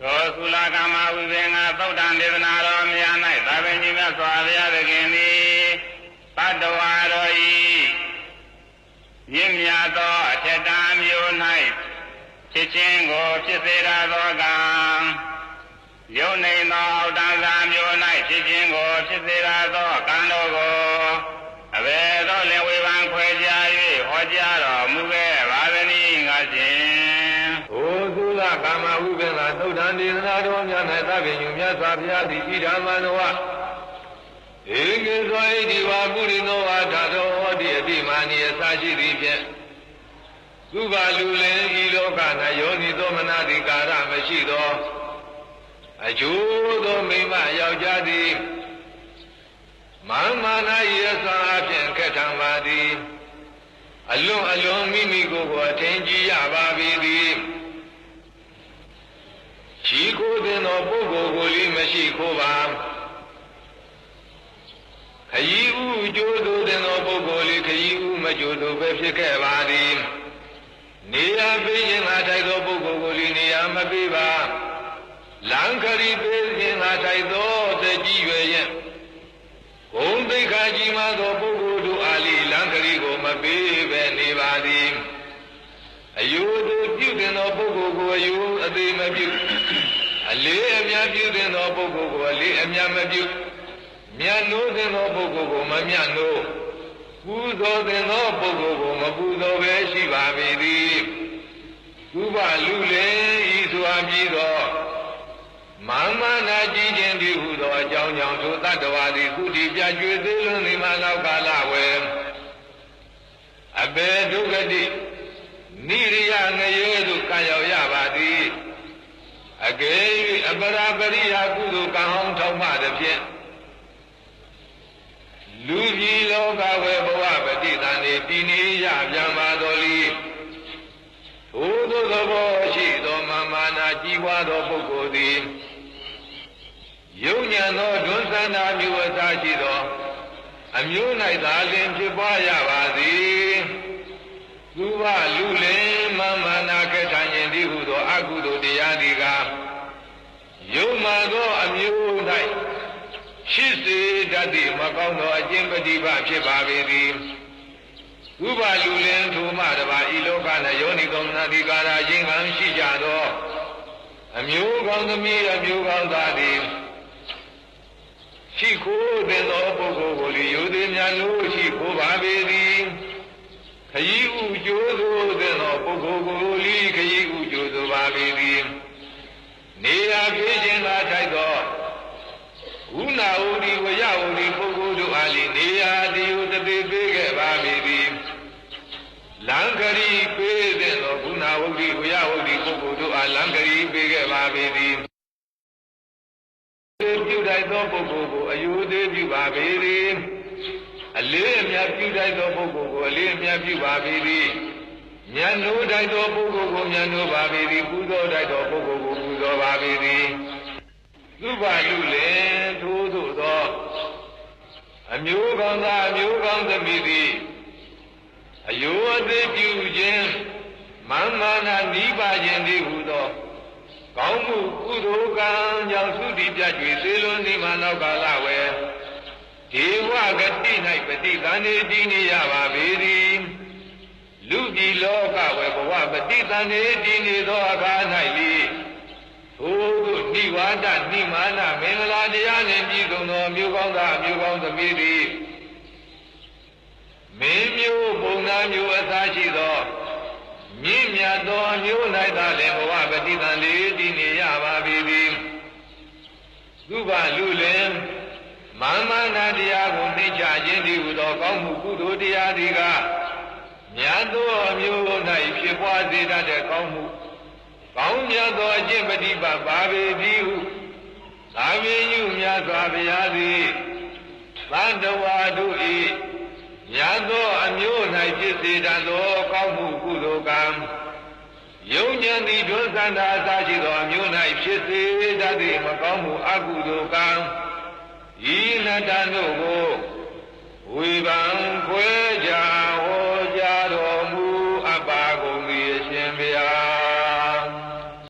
သောသုလကမဝိဘေငါသုတ်တံဒေသနာတော်မြတ်၌သာဝေညီမြတ်စွာဘုရားသခင်သည်တတ္တဝါတော်ဤမြင့်မြတ်သောအထက်တံမျိုး၌ဖြစ်ခြင်းကိုဖြစ်စေရသောကံယုံနေသောအောက်တန်းစာမျိုး၌ဖြစ်ခြင်းကိုဖြစ်စေရသောကံတော်ကိုအဘယ်သောလင်ဝေဖန်ခွဲခြား၍ဟောကြားတော်မူခဲ့ပါသည်ငါရှင် ဟိုသုလ ကာမဝိပင်္ဂသုတ်တံဒေသနာတော်များ၌သဗ္ဗညုမြတ်စွာဘုရားသည်ဣဒာမနောဧကေသောဣတိဝါပုရိသောဝါထသောဟောတိအတိမာနိယသာရှိသည်ဖြင့်သုဘလူလင်ဤလောက၌ယောနိသောမနာတိကာရမရှိသောအကျိုးသောမိမယောက်ျားသည်မမ္မာနာယေသာအဖြင့်ခက်ထံပါသည်အလွန်အလွန်မိမိကိုယ်ကိုအထင်ကြီးရပါပြီသည် ချီကိုတဲ့သောပုဂ္ဂိုလ်ကိုလေးမရှိခိုးပါခရီးဥကျိုးသူတဲ့သောပုဂ္ဂိုလ်လေးခရီးဥမကျိုးသူပဲဖြစ်ခဲ့ပါသည်နေရာပေးခြင်းဟာတိုက်သောပုဂ္ဂိုလ်ကိုလေးနေရာမပေးပါလံခရီးပေးခြင်းဟာတိုက်သောတကြီးရွယ်ရဲ့ဂုံသိက္ခာကြီးမှသောပုဂ္ဂိုလ်တို့အားလီလံခရီးကိုမပေးပဲနေပါသည်အယုသူပြုတင်သောပုဂ္ဂိုလ်ကိုအယုအသေးမပြု အလေးအမြတ်ပြုတင်သောပုဂ္ဂိုလ်ကိုအလေးအမြတ်မပြုမြတ်နိုးတင်သောပုဂ္ဂိုလ်ကိုမမြတ်နိုးပူဇော်တင်သောပုဂ္ဂိုလ်ကိုမပူဇော်ပဲရှိပါပေသည်ဥပလူလေဤဆိုအပ်ပြီးတော့မမ္မနာကြည်ခြင်းဒီဟုသောအကြောင်းကြောင့်သို့တတ္တဝါသည်ကုတိပြကျွေသေးလွန်ဒီမှာနောက်ကာလဝယ်အဘေဒုက္ခတိနိရိယငရေသို့ကံရောက်ရပါသည် အကယ်၍အပရာပရိယာကုသိုလ်ကံဟောင်းထောက်မှသည်ဖြင့်လူကြီးလောကဝေဘဝပฏิသန္တိတည်နေရပြန်ပါတော်လီထိုသို့သောဘောရှိသောမာမာနာကြီးွားသောပုဂ္ဂိုလ်သည်ယုံညံသောဒွန်းစန္ဒာမျိုးအစားရှိသောအမျိုး၌သာလင်ဖြစ်ပွားရပါသည်သူဝလူလင် ယုံမှသောအမျိုး၌ရှိစေတတ်သည့်မကောင်းသောအကျင့်ပฏิပါဖြစ်ပါပေသည်ဥပလူလင်ထိုမှတပါဤလောက၌ယောနိကောနာတိကာရာခြင်းကံရှိကြသောအမျိုးကောင်းသမီးအမျိုးကောင်းသားသည်ရှိခိုးတဲ့သောပုဂ္ဂိုလ်ကိုလေယုသေးများလို့ရှိခိုးပါပေသည်ခရီးဥကျိုးသို့တဲ့သောပုဂ္ဂိုလ်ကိုလေခရီးဥကျိုးသို့ပါပေသည် နေရာပြေးခြင်းသာထိုက်သောဝုနာဝတိဝရဝတိပုဂ္ဂိုလ်တို့အားလေနေရာတည်ဟုတပေပေးခဲ့ပါပေသည်လံခရီပေးတဲ့သောဝုနာဝတိဝရဝတိပုဂ္ဂိုလ်တို့အားလံခရီပေးခဲ့ပါပေသည်ပြုတိုက်သောပုဂ္ဂိုလ်ကိုအယုသေးပြုပါပေသည်အလေးအမြတ်ပြုတိုက်သောပုဂ္ဂိုလ်ကိုအလေးအမြတ်ပြုပါပေသည်ဉာဏ်နိုးတိုက်သောပုဂ္ဂိုလ်ကိုဉာဏ်နိုးပါပေသည်ပူဇော်တိုက်သောပုဂ္ဂိုလ်ကိုပူ ဇော်ပါပေသည်သုဘလူလေထိုးသို့သောအမျိုးကောင်းသားအမျိုးကောင်းသမီးသည်အယုအသေးပြုခြင်းမမ္မာနာနိဗ္ဗာန်ခြင်းသည်ဟုသောကောင်းမှုကုသိုလ်ကံကြောင့်သုတိပြကျွေသေးလွန်ဒီမှာနောက်ကာလဝယ်ဒေဝဂတိ၌ပฏิသန္ဓေတည်နေရပါပေသည်လူပြည်လောကဝယ်ဘဝပฏิသန္ဓေတည်နေသောအခါ၌လေထိုသို့ နိဝါဒနိမာနမင်္ဂလာတရားနှင့်ပြည့်စုံသောမြို့ကောင်းသားမြို့ကောင်းသမီးသည်မင်းမျိုးပုံနာမျိုးအစားရှိသောမြင့်မြတ်သောအမျိုး၌သာလင်ဘဝပฏิသန္ဓေတည်နေရပါပြီသုဘလူလင်မမ္မနာတရားကိုသိချခြင်းသည်ဟူသောကောင်းမှုကုသိုလ်တရားသည်ကမြတ်သောအမျိုး၌ဖြစ်ပွားစေတတ်တဲ့ကောင်းမှု ကောင်းမြတ်သောအကျင့်ပฏิပတ်ပါပေသည်ဟုသာဝေညုမြတ်စွာဘုရားသည်သတ္တဝါတို့၏မြတ်သောအမျိုး၌ဖြစ်စေတတ်သောကောင်းမှုကုသိုလ်ကံယုံကြည်သည့်ဒုသန္တာအစရှိသောအမျိုး၌ဖြစ်စေတတ်သည့်မကောင်းမှုအကုသိုလ်ကံဤနတ္တတို့ကိုဝေဖန်ခွဲကြ